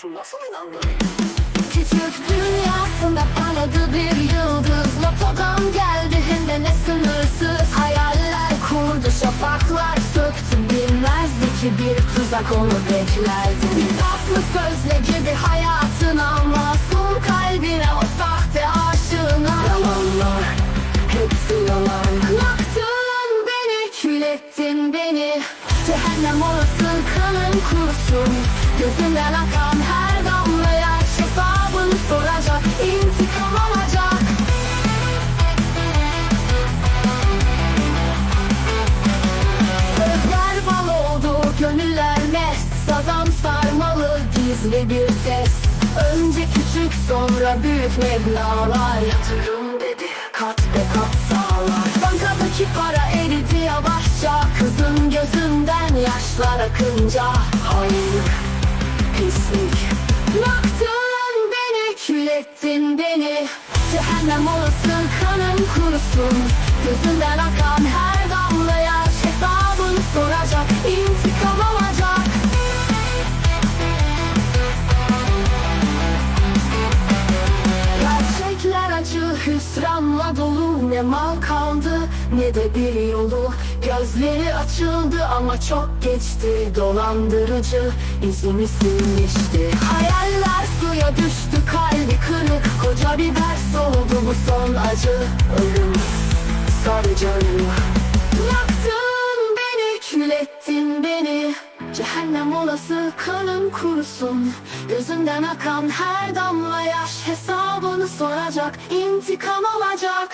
inanmıyorsun nasıl inandın? Küçük dünyasında parladı bir yıldız. Lotodan geldi hem de ne sınırsız. Hayaller kurdu şafaklar söktü. Bilmezdi ki bir tuzak onu beklerdi. Bir tatlı sözle girdi hayatına Masum kalbine o sahte aşığına. Yalanlar hepsi yalan. Yaktın beni, kül ettin beni. Cehennem orası kanın kursun. Gözünden Sazan sarmalı gizli bir test Önce küçük sonra büyük meblağlar Yatırım dedi kat be kat sağlar. Bankadaki para eridi yavaşça. Kızın gözünden yaşlar akınca. Hayır pislik. Yaktın beni, kül ettin beni. Cehennem olası kanın kurusun. Gözünden akan her damla Ne mal kaldı ne de bir yolu. Gözleri açıldı ama çok geçti Dolandırıcı izini silmişti Hayaller suya düştü kalbi kırık Koca bir ders bu son acı. Ölüm sadece ölüm. Yaktın beni, kül ettin beni. Cehennem olası kanın kurusun. Gözünden akan her damla yaş Hesabını soracak, intikam alacak